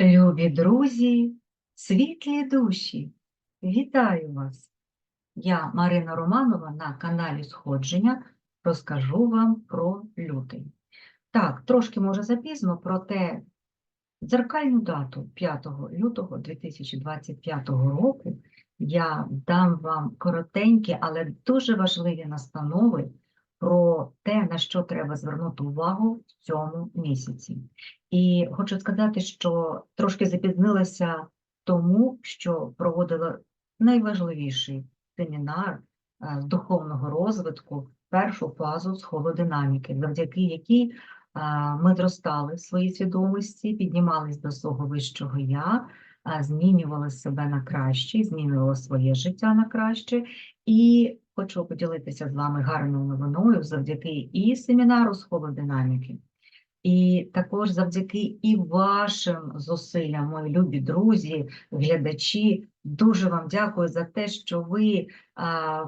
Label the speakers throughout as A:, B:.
A: Любі друзі, світлі душі, вітаю вас! Я Марина Романова на каналі Сходження розкажу вам про лютий. Так, трошки може запізно, проте дзеркальну дату 5 лютого 2025 року я дам вам коротенькі, але дуже важливі настанови про те, на що треба звернути увагу в цьому місяці. І хочу сказати, що трошки запізнилася тому, що проводила найважливіший семінар е, з духовного розвитку, першу фазу схолодинаміки, завдяки якій е, ми зростали в своїй свідомості, піднімались до свого вищого я, е, змінювали себе на краще, змінювали своє життя на краще. І хочу поділитися з вами гарною новиною завдяки і семінару з холодинаміки, і також завдяки і вашим зусиллям, мої любі друзі, глядачі, дуже вам дякую за те, що ви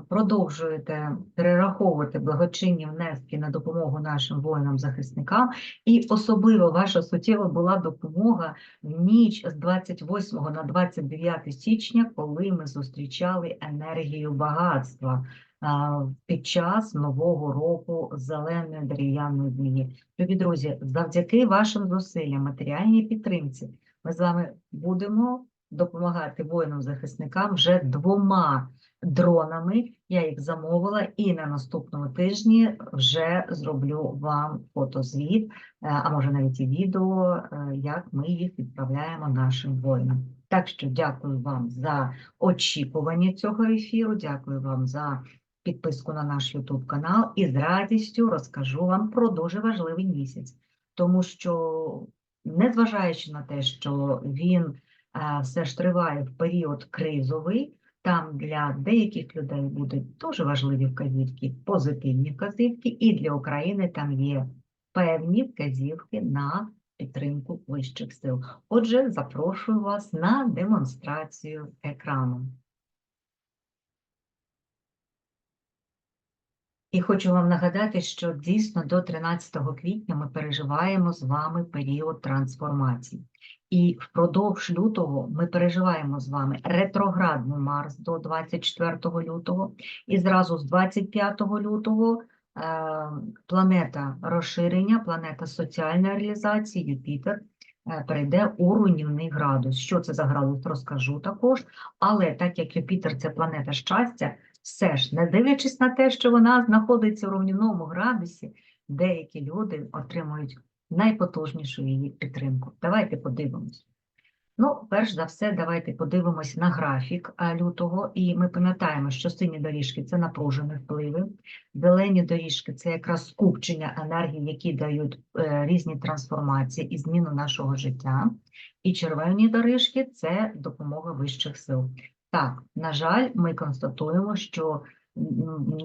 A: продовжуєте перераховувати благочинні внески на допомогу нашим воїнам-захисникам. І особливо ваша суттєва була допомога в ніч з 28 на 29 січня, коли ми зустрічали енергію багатства під час нового року зеленої дерев'яної змії. Любі друзі, завдяки вашим зусиллям, матеріальній підтримці, ми з вами будемо допомагати воїнам-захисникам вже двома дронами. Я їх замовила, і на наступному тижні вже зроблю вам фотозвіт, е, а може навіть і відео, е, як ми їх відправляємо нашим воїнам. Так що дякую вам за очікування цього ефіру, дякую вам за підписку на наш YouTube канал і з радістю розкажу вам про дуже важливий місяць, тому що, незважаючи на те, що він е, все ж триває в період кризовий, там для деяких людей будуть дуже важливі вказівки, позитивні вказівки, і для України там є певні вказівки на підтримку вищих сил. Отже, запрошую вас на демонстрацію екрану. І хочу вам нагадати, що дійсно до 13 квітня ми переживаємо з вами період трансформації. І впродовж лютого ми переживаємо з вами ретроградний Марс до 24 лютого, і зразу з 25 лютого е, планета розширення, планета соціальної реалізації, Юпітер. е, Перейде у руйнівний градус. Що це за градус, розкажу також. Але так як Юпітер це планета щастя, все ж, не дивлячись на те, що вона знаходиться у руйнівному градусі, деякі люди отримують найпотужнішу її підтримку. Давайте подивимось. Ну, перш за все, давайте подивимось на графік лютого, і ми пам'ятаємо, що сині доріжки це напружені впливи, зелені доріжки це якраз скупчення енергії, які дають е, різні трансформації і зміну нашого життя. І червоні доріжки це допомога вищих сил. Так, на жаль, ми констатуємо, що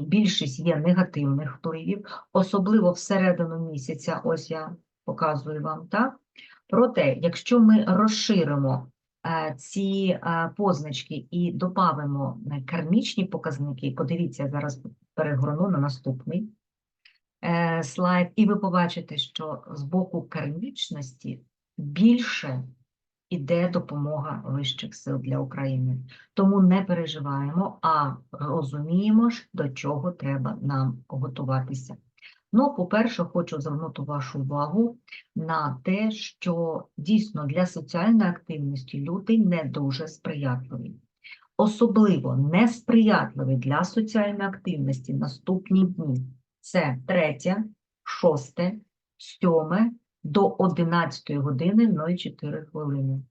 A: більшість є негативних впливів, особливо всередину місяця, ось я показую вам, так? Проте, якщо ми розширимо е, ці е, позначки і додамо кармічні показники, подивіться, зараз перегорну на наступний е, слайд, і ви побачите, що з боку кармічності більше іде допомога вищих сил для України. Тому не переживаємо, а розуміємо, до чого треба нам готуватися. Ну, по-перше, хочу звернути вашу увагу на те, що дійсно для соціальної активності лютий не дуже сприятливий. Особливо несприятливий для соціальної активності наступні дні. Це 3, 6, 7 до 11 години 04 хвилини,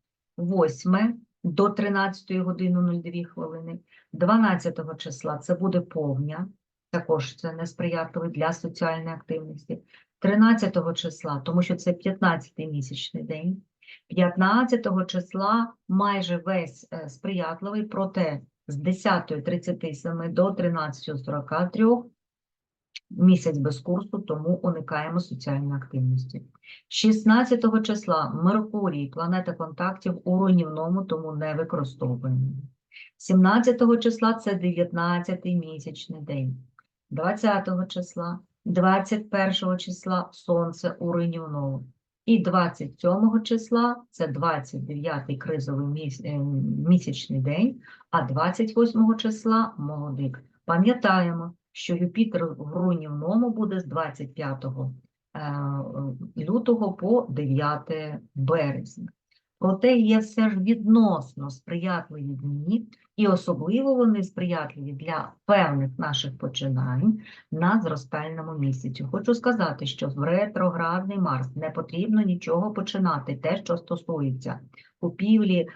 A: 8 до 13 години 02 хвилини, 12 числа це буде повня, також це несприятливий для соціальної активності. 13 числа, тому що це 15-й місячний день. 15 числа майже весь е, сприятливий, проте з 10.37 до 13.43 місяць без курсу, тому уникаємо соціальної активності. 16 числа Меркурій, планета контактів у руйнівному, тому не використовуємо. 17 числа це 19-й місячний день. 20 числа, 21 числа Сонце у руйнівному. І 27 числа це 29-й кризовий е, місячний день, а 28 числа молодик. Пам'ятаємо, що Юпітер в руйнівному буде з 25 е, лютого по 9 березня. Проте є все ж відносно сприятливі дні, і особливо вони сприятливі для певних наших починань на зростальному місяці. Хочу сказати, що в ретроградний Марс не потрібно нічого починати, те, що стосується купівлі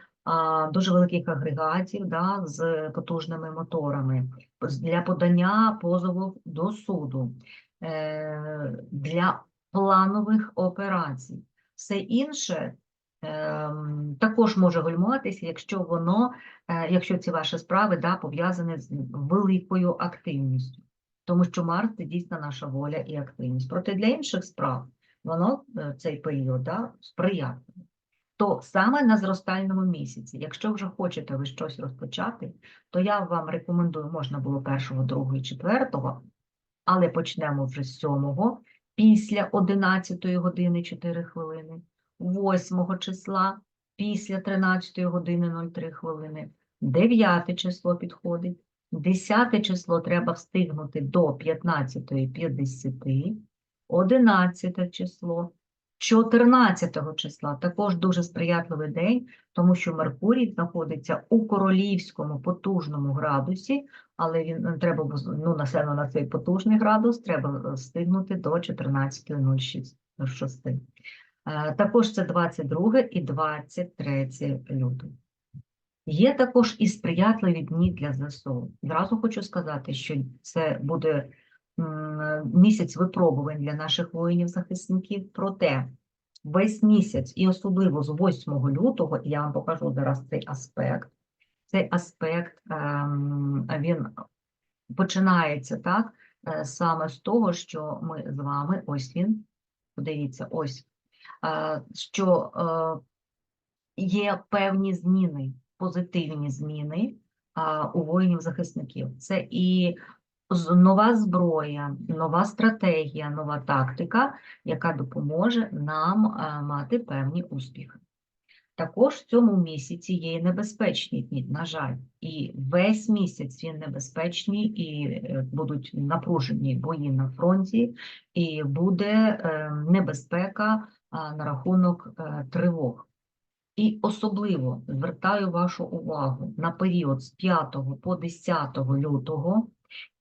A: дуже великих агрегатів да, з потужними моторами, для подання позову до суду, е, для планових операцій. Все інше ем, також може гальмуватися, якщо воно, е, якщо ці ваші справи да, пов'язані з великою активністю. Тому що Марс це дійсно наша воля і активність. Проте для інших справ воно е, цей період да, сприятливий. То саме на зростальному місяці, якщо вже хочете ви щось розпочати, то я вам рекомендую, можна було першого, другого і четвертого, але почнемо вже з сьомого, після 11 години 4 хвилини, 8 числа після 13 години 03 хвилини, 9 число підходить, 10 число треба встигнути до 15.50, 11 число, 14 числа також дуже сприятливий день, тому що Меркурій знаходиться у королівському потужному градусі, але він е, треба ну, напевно, на цей потужний градус треба е, встигнути до 14.06. Е, Також це 22 і 23 лютого. Є також і сприятливі дні для ЗСУ. Зразу хочу сказати, що це буде місяць випробувань для наших воїнів-захисників. Проте весь місяць, і особливо з 8 лютого, я вам покажу зараз цей аспект. Цей аспект ем, він починається так, е, саме з того, що ми з вами, ось він, подивіться, ось, е, що е, є певні зміни, позитивні зміни у воїнів-захисників. Це і нова зброя, нова стратегія, нова тактика, яка допоможе нам мати певні успіхи. Також в цьому місяці є і небезпечні дні, на жаль, і весь місяць він небезпечний, і е, будуть напружені бої на фронті, і буде е, небезпека на рахунок е, тривог. І особливо звертаю вашу увагу на період з 5 по 10 лютого,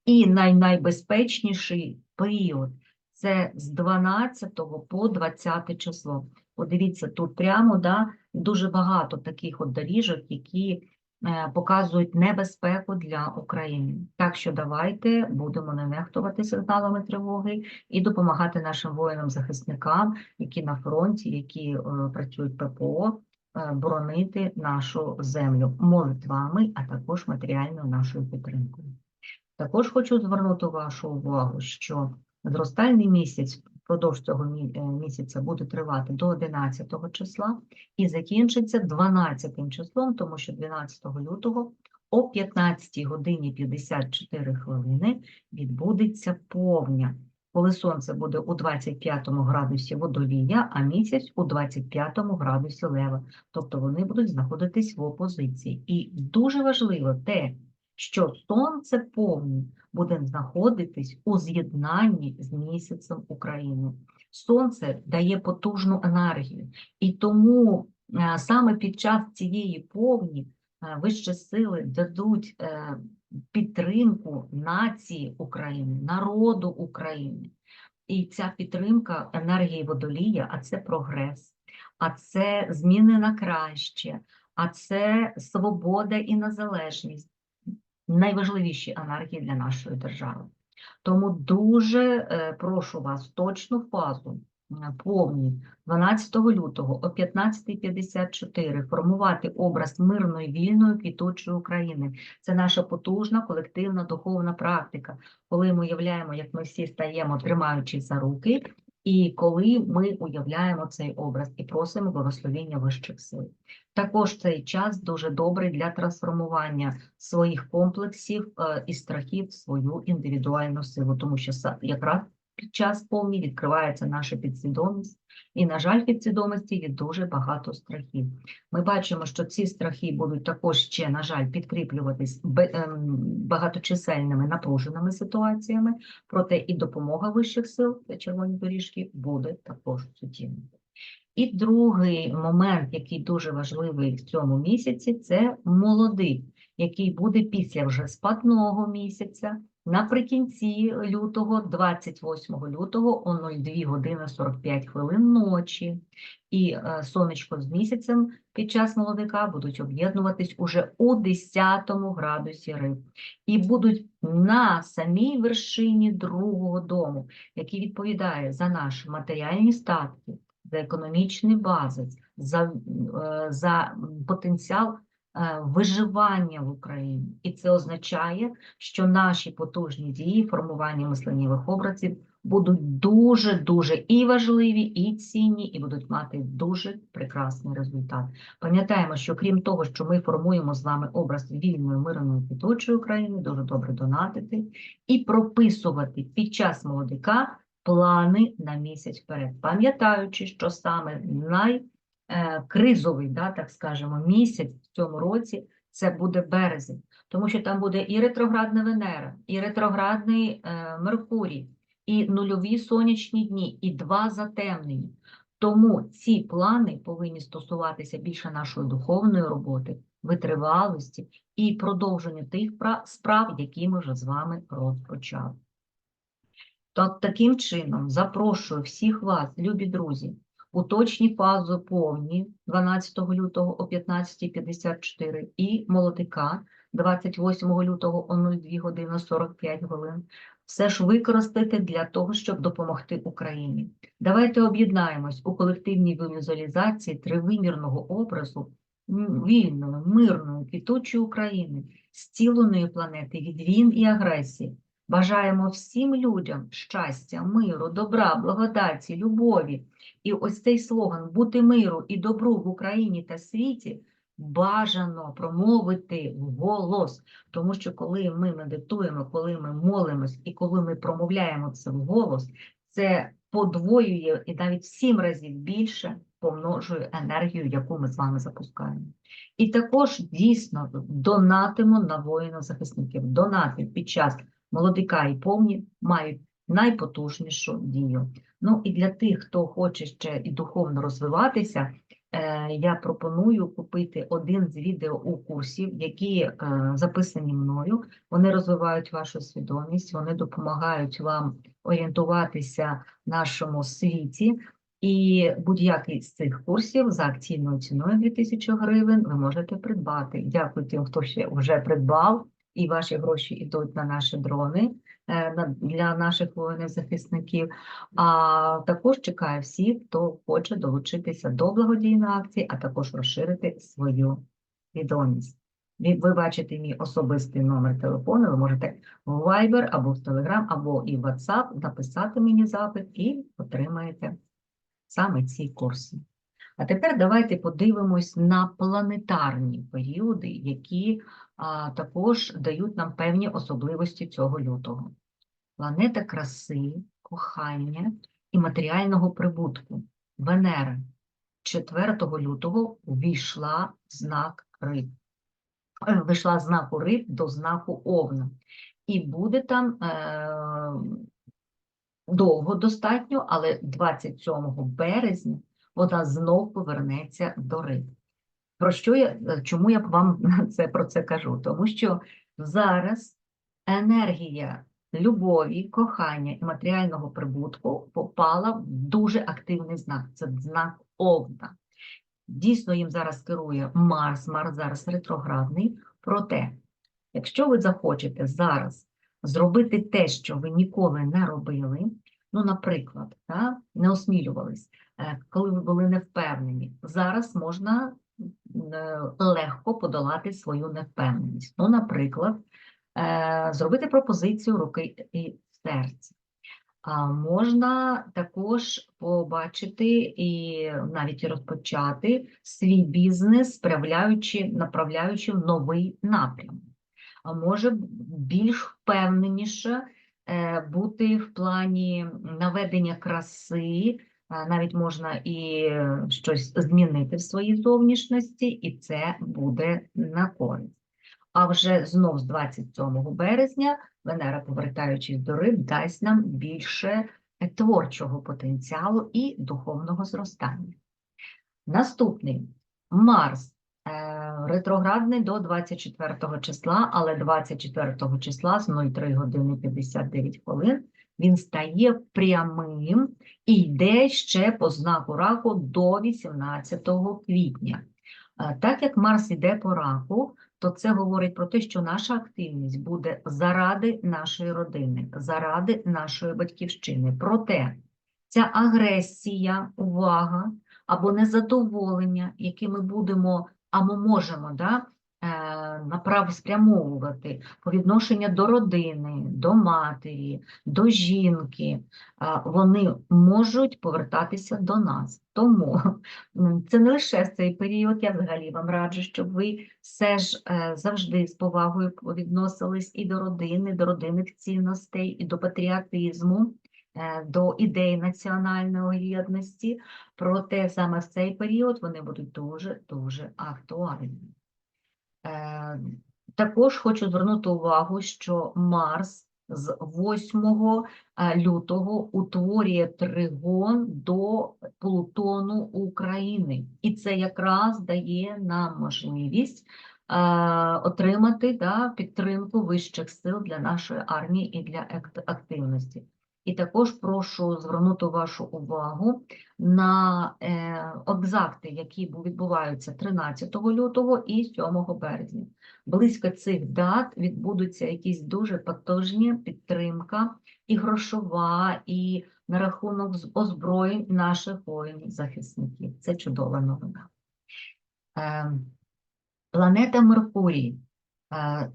A: і най найбезпечніший період це з 12 по 20 число. Подивіться, тут прямо да, дуже багато таких от доріжок, які е, показують небезпеку для України. Так що давайте будемо не нехтувати сигналами тривоги і допомагати нашим воїнам-захисникам, які на фронті, які е, працюють ППО, е, боронити нашу землю молитвами, а також матеріальною нашою підтримкою. Також хочу звернути вашу увагу, що зростальний місяць впродовж цього е, місяця буде тривати до 11 числа і закінчиться 12 числом, тому що 12 лютого о 15 годині 54 хвилини відбудеться повня, коли сонце буде у 25 градусі водолія, а місяць у 25 градусі лева. Тобто вони будуть знаходитись в опозиції. І дуже важливо те, що сонце повні буде знаходитись у з'єднанні з місяцем України. Сонце дає потужну енергію, і тому е, саме під час цієї повні е, вищі сили дадуть е, підтримку нації України, народу України. І ця підтримка енергії водолія, а це прогрес, а це зміни на краще, а це свобода і незалежність найважливіші енергії для нашої держави. Тому дуже е, прошу вас точну фазу е, повні 12 лютого о 15.54 формувати образ мирної, вільної, квітучої України. Це наша потужна колективна духовна практика, коли ми уявляємо, як ми всі стаємо, тримаючись за руки, і коли ми уявляємо цей образ і просимо благословення вищих сил. Також цей час дуже добрий для трансформування своїх комплексів е, і страхів в свою індивідуальну силу, тому що якраз під час повні відкривається наша підсвідомість, і, на жаль, підсвідомості є дуже багато страхів. Ми бачимо, що ці страхи будуть також ще, на жаль, підкріплюватись ем, багаточисельними напруженими ситуаціями, проте і допомога вищих сил та червоні доріжки буде також суттєвою. І другий момент, який дуже важливий в цьому місяці, це молодик, який буде після вже спадного місяця, наприкінці лютого, 28 лютого о 02 години 45 хвилин ночі. І е, сонечко з місяцем під час молодика будуть об'єднуватись уже у 10 градусі риб. І будуть на самій вершині другого дому, який відповідає за наші матеріальні статки, за економічний базис, за, е, за потенціал виживання в Україні. І це означає, що наші потужні дії, формування мисленнєвих образів будуть дуже-дуже і важливі, і цінні, і будуть мати дуже прекрасний результат. Пам'ятаємо, що крім того, що ми формуємо з вами образ вільної, мирної, квітучої України, дуже добре донатити і прописувати під час молодика плани на місяць вперед, пам'ятаючи, що саме найкризовий, да, так скажемо, місяць в цьому році це буде березень, тому що там буде і ретроградна Венера, і ретроградний е, Меркурій, і нульові сонячні дні, і два затемнення. Тому ці плани повинні стосуватися більше нашої духовної роботи, витривалості і продовження тих справ, які ми вже з вами розпочали. То таким чином запрошую всіх вас, любі друзі, у точні фази повні 12 лютого о 15.54 і молодика 28 лютого о 02 години 45 хвилин. Все ж використати для того, щоб допомогти Україні. Давайте об'єднаємось у колективній візуалізації тривимірного образу вільної, мирної, квітучої України, зціленої планети від війн і агресії. Бажаємо всім людям щастя, миру, добра, благодаті, любові. І ось цей слоган бути миру і добру в Україні та світі бажано промовити вголос. Тому що коли ми медитуємо, коли ми молимось і коли ми промовляємо це вголос, це подвоює і навіть в сім разів більше помножує енергію, яку ми з вами запускаємо. І також дійсно донатимо на воїнів-захисників. Донати під час молодика і повні мають найпотужнішу дію. Ну і для тих, хто хоче ще і духовно розвиватися, е, я пропоную купити один з відео курсів, які е, записані мною. Вони розвивають вашу свідомість, вони допомагають вам орієнтуватися в нашому світі. І будь-який з цих курсів за акційною ціною 2000 гривень ви можете придбати. Дякую тим, хто ще вже придбав, і ваші гроші йдуть на наші дрони для наших воїнів-захисників. А також чекаю всіх, хто хоче долучитися до благодійної акції, а також розширити свою відомість. Ви бачите мій особистий номер телефону, ви можете в Viber або в Telegram, або і в WhatsApp написати мені запит і отримаєте саме ці курси. А тепер давайте подивимось на планетарні періоди, які також дають нам певні особливості цього лютого. Планета краси, кохання і матеріального прибутку. Венера 4 лютого увійшла знак риб. Е, Вийшла з знаку риб до знаку овна. І буде там е, довго достатньо, але 27 березня вона знов повернеться до риб. Про що я, чому я вам це, про це кажу? Тому що зараз енергія любові, кохання і матеріального прибутку попала в дуже активний знак. Це знак Овна. Дійсно, їм зараз керує Марс, Марс зараз ретроградний. Проте, якщо ви захочете зараз зробити те, що ви ніколи не робили, ну, наприклад, та, не осмілювались, е, коли ви були невпевнені, зараз можна легко подолати свою невпевненість. Ну, наприклад, е, зробити пропозицію руки і серця. А можна також побачити і навіть розпочати свій бізнес, справляючи, направляючи в новий напрям. А може більш впевненіше е, бути в плані наведення краси, навіть можна і е, щось змінити в своїй зовнішності, і це буде на користь. А вже знов з 27 березня Венера, повертаючись до риб, дасть нам більше е, творчого потенціалу і духовного зростання. Наступний Марс е, ретроградний до 24 числа, але 24 числа з 03 години 59 хвилин він стає прямим і йде ще по знаку раку до 18 квітня. Е, Так як Марс йде по раку, то це говорить про те, що наша активність буде заради нашої родини, заради нашої батьківщини. Проте ця агресія, увага або незадоволення, яке ми будемо або можемо да, е, направ спрямовувати по відношенню до родини, до матері, до жінки, е, вони можуть повертатися до нас. Тому це не лише цей період, я взагалі вам раджу, щоб ви все ж е, завжди з повагою відносились і до родини, до родинних цінностей, і до патріотизму, до ідей національної єдності. Проте саме в цей період вони будуть дуже-дуже актуальні. Е, Також хочу звернути увагу, що Марс з 8 е, лютого утворює тригон до Плутону України. І це якраз дає нам можливість е, отримати да, підтримку вищих сил для нашої армії і для активності. І також прошу звернути вашу увагу на екзакти, які відбуваються 13 лютого і 7 березня. Близько цих дат відбудуться якісь дуже потужні підтримка і грошова, і на рахунок озброєнь наших воїнів-захисників. Це чудова новина. Е, Планета Меркурій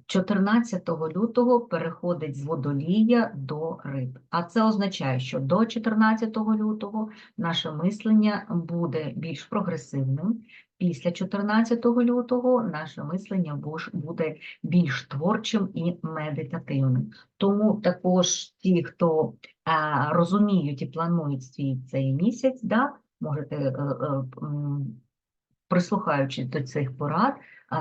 A: 14 лютого переходить з водолія до риб. А це означає, що до 14 лютого наше мислення буде більш прогресивним. Після 14 лютого наше мислення буде більш творчим і медитативним. Тому також ті, хто е, розуміють і планують свій цей місяць, да, можете, е, е, прислухаючись до цих порад,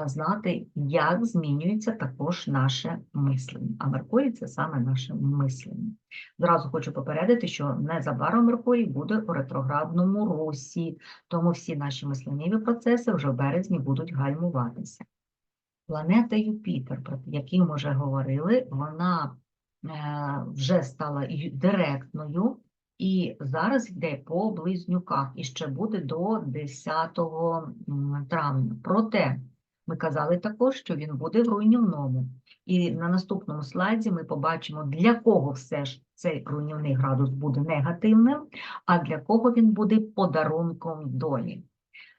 A: знати, як змінюється також наше мислення. А Меркурій це саме наше мислення. Зразу хочу попередити, що незабаром Меркурій буде у ретроградному русі, тому всі наші мисленнєві процеси вже в березні будуть гальмуватися. Планета Юпітер, про який ми вже говорили, вона е, вже стала директною і зараз йде по близнюках і ще буде до 10 травня. Проте ми казали також, що він буде в руйнівному. І на наступному слайді ми побачимо, для кого все ж цей руйнівний градус буде негативним, а для кого він буде подарунком долі.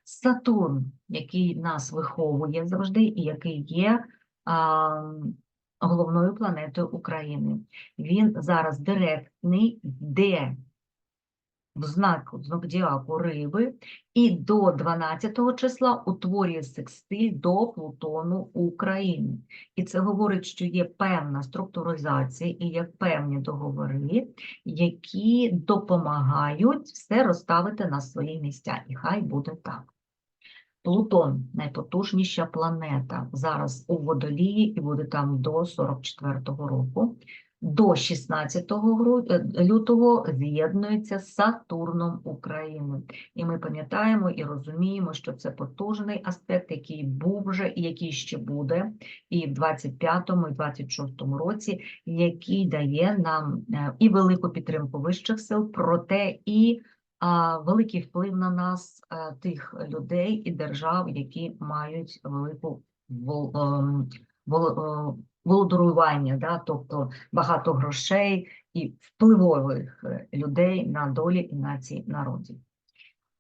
A: Сатурн, який нас виховує завжди, і який є а, головною планетою України. Він зараз директний, йде в знаку зодіаку риби, і до 12 числа утворює секстиль до Плутону України. І це говорить, що є певна структуризація і є певні договори, які допомагають все розставити на свої місця. І хай буде так. Плутон найпотужніша планета зараз у водолії і буде там до 44-го року. До 16 гру- е, лютого з'єднується з Сатурном України. І ми пам'ятаємо і розуміємо, що це потужний аспект, який був вже і який ще буде, і в 25-му, і 26-му році, який дає нам е, і велику підтримку вищих сил, проте і великий вплив на нас е, тих людей і держав, які мають велику вол- вол- володарювання, да, тобто багато грошей і впливових е, людей на долі і нації народів.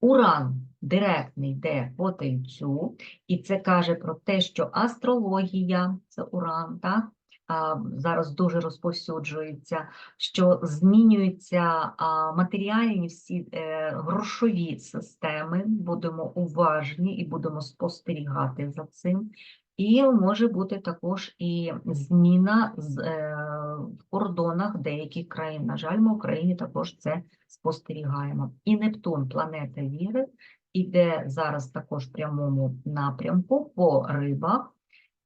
A: Уран директний йде по тельцю, і це каже про те, що астрологія, це уран, так? а, зараз дуже розповсюджується, що змінюються а, матеріальні всі е, грошові системи, будемо уважні і будемо спостерігати за цим. І може бути також і зміна з, е, в кордонах деяких країн. На жаль, ми в Україні також це спостерігаємо. І Нептун, планета віри, іде зараз також в прямому напрямку по рибах,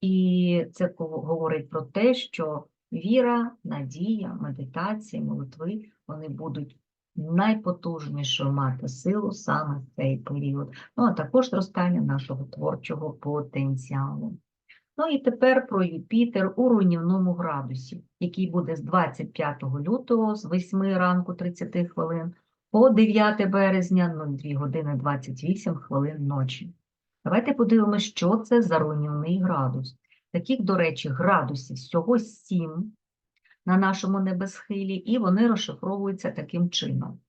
A: і це говорить про те, що віра, надія, медитація, молитви вони будуть найпотужнішою мати силу саме в цей період. Ну а також зростання нашого творчого потенціалу. Ну і тепер про Юпітер у руйнівному градусі, який буде з 25 лютого з 8 ранку 30 хвилин по 9 березня 02 години 28 хвилин ночі. Давайте подивимося, що це за руйнівний градус. Таких, до речі, градусів всього 7 на нашому небосхилі, і вони розшифровуються таким чином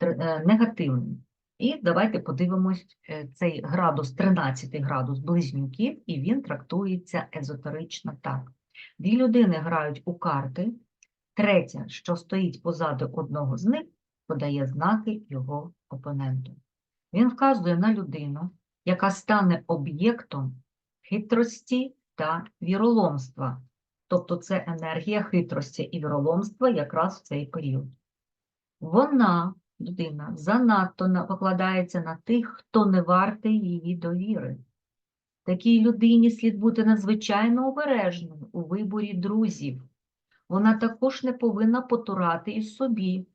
A: е, негативним. І давайте подивимось е, цей градус, 13 градус близнюків, і він трактується езотерично так. Дві людини грають у карти, третя, що стоїть позаду одного з них, подає знаки його опоненту. Він вказує на людину, яка стане об'єктом хитрості та віроломства. Тобто це енергія хитрості і віроломства якраз в цей період. Вона, людина, занадто покладається на тих, хто не вартий її довіри. Такій людині слід бути надзвичайно обережною у виборі друзів. Вона також не повинна потурати і собі,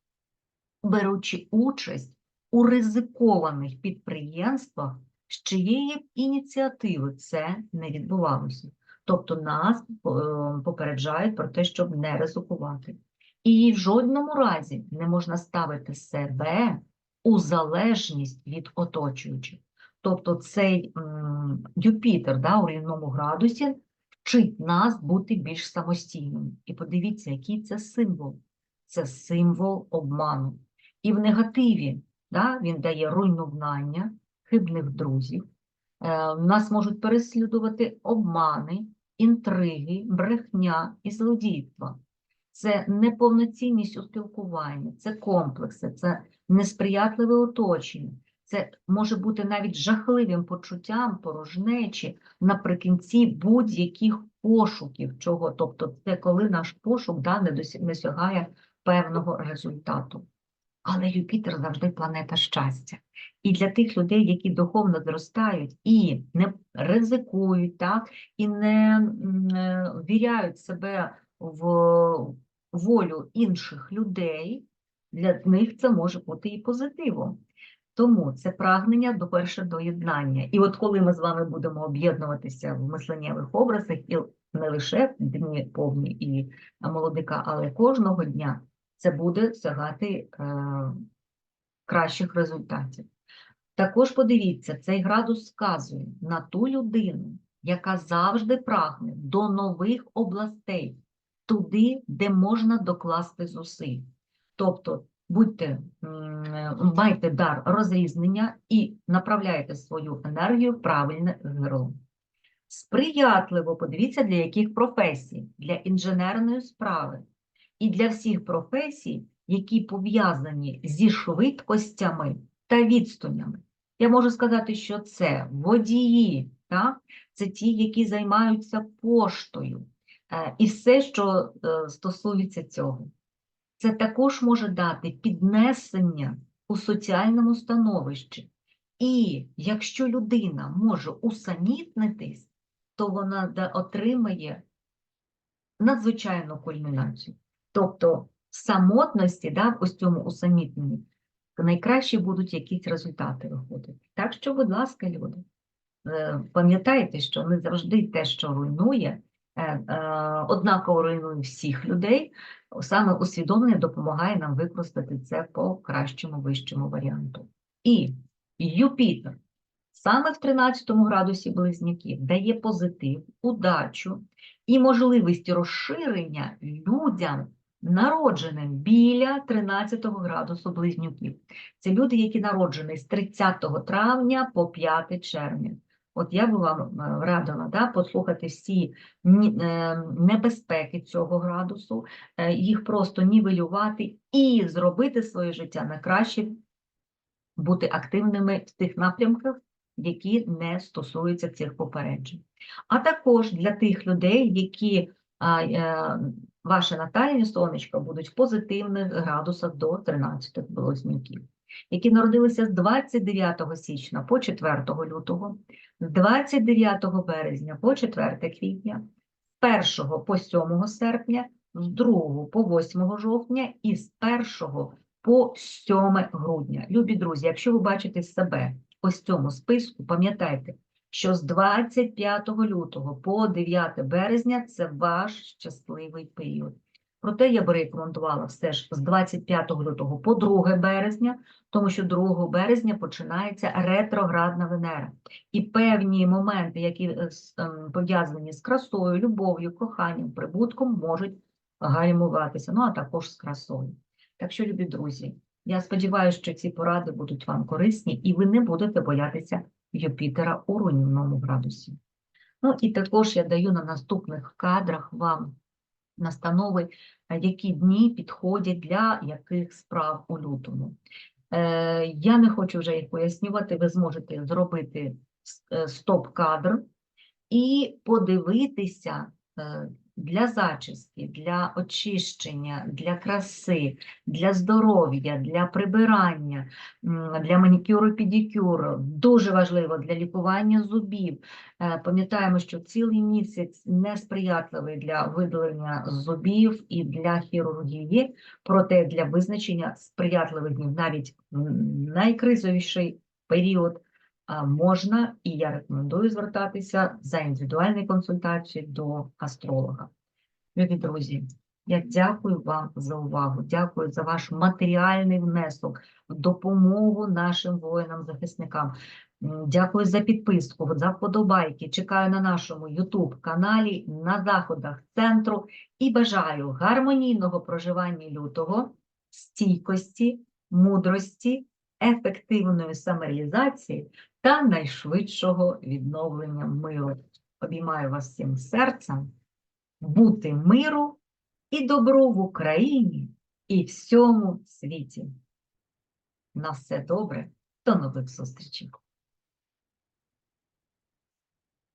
A: беручи участь у ризикованих підприємствах, з чиєї ініціативи це не відбувалося. Тобто нас е, попереджають про те, щоб не ризикувати. І в жодному разі не можна ставити себе у залежність від оточуючих. Тобто цей Юпітер да, у рівному градусі вчить нас бути більш самостійними. І подивіться, який це символ. Це символ обману. І в негативі да, він дає руйнування хибних друзів. Е, Нас можуть переслідувати обмани, інтриги, брехня і злодійства. Це неповноцінність у спілкуванні, це комплекси, це несприятливе оточення. Це може бути навіть жахливим почуттям порожнечі наприкінці будь-яких пошуків, чого. Тобто, це коли наш пошук да, не сягає певного результату. Але Юпітер завжди планета щастя. І для тих людей, які духовно зростають і не ризикують, так, і не е, віряють себе в волю інших людей, для них це може бути і позитивом. Тому це прагнення до перше до єднання. І от коли ми з вами будемо об'єднуватися в мисленнєвих образах, і не лише дні повні і молодика, але кожного дня, це буде сягати е, кращих результатів. Також подивіться, цей градус вказує на ту людину, яка завжди прагне до нових областей, туди, де можна докласти зусиль. Тобто, будьте, майте дар розрізнення і направляйте свою енергію в правильне вирло. Сприятливо подивіться, для яких професій, для інженерної справи і для всіх професій, які пов'язані зі швидкостями та відстанями. Я можу сказати, що це водії, так? це ті, які займаються поштою, е, і все, що е, стосується цього. Це також може дати піднесення у соціальному становищі. І якщо людина може усамітнитись, то вона отримає надзвичайну кульмінацію. Тобто в самотності, да, ось цьому усамітненні, найкраще будуть якісь результати виходити. Так що, будь ласка, люди, е, пам'ятайте, що не завжди те, що руйнує, е, е, однаково руйнує всіх людей, саме усвідомлення допомагає нам використати це по кращому вищому варіанту. І Юпітер саме в 13 градусі близняків дає позитив, удачу і можливість розширення людям, народженим біля 13 градусу близнюків. Це люди, які народжені з 30 травня по 5 червня. От я би вам е, радила да, послухати всі е, небезпеки цього градусу, е, їх просто нівелювати і зробити своє життя на краще, бути активними в тих напрямках, які не стосуються цих попереджень. А також для тих людей, які ваше натальні сонечко будуть в позитивних градусах до 13 близнюків, які народилися з 29 січня по 4 лютого, з 29 березня по 4 квітня, з 1 по 7 серпня, з 2 по 8 жовтня і з 1 по 7 грудня. Любі друзі, якщо ви бачите себе ось цьому списку, пам'ятайте, що з 25 лютого по 9 березня це ваш щасливий період. Проте я би рекомендувала все ж з 25 лютого по 2 березня, тому що 2 березня починається ретроградна Венера. І певні моменти, які е, ем, пов'язані з красою, любов'ю, коханням, прибутком, можуть гальмуватися, ну а також з красою. Так що, любі друзі, я сподіваюся, що ці поради будуть вам корисні, і ви не будете боятися Юпітера у руйнівному градусі. Ну і також я даю на наступних кадрах вам настанови, які дні підходять для яких справ у лютому. Е, Я не хочу вже їх пояснювати, ви зможете зробити е, стоп-кадр і подивитися е, для зачіски, для очищення, для краси, для здоров'я, для прибирання, для манікюру, педикюру. Дуже важливо для лікування зубів. Е, Пам'ятаємо, що цілий місяць несприятливий для видалення зубів і для хірургії, проте для визначення сприятливих днів навіть найкризовіший період можна, і я рекомендую звертатися за індивідуальною консультацією до астролога. Любі друзі, я дякую вам за увагу, дякую за ваш матеріальний внесок в допомогу нашим воїнам-захисникам. Дякую за підписку, за вподобайки. Чекаю на нашому YouTube каналі на заходах центру і бажаю гармонійного проживання лютого, стійкості, мудрості, ефективної самореалізації та найшвидшого відновлення миру. Обіймаю вас всім серцем, бути миру і добру в Україні і всьому світі. На все добре, до нових зустрічей!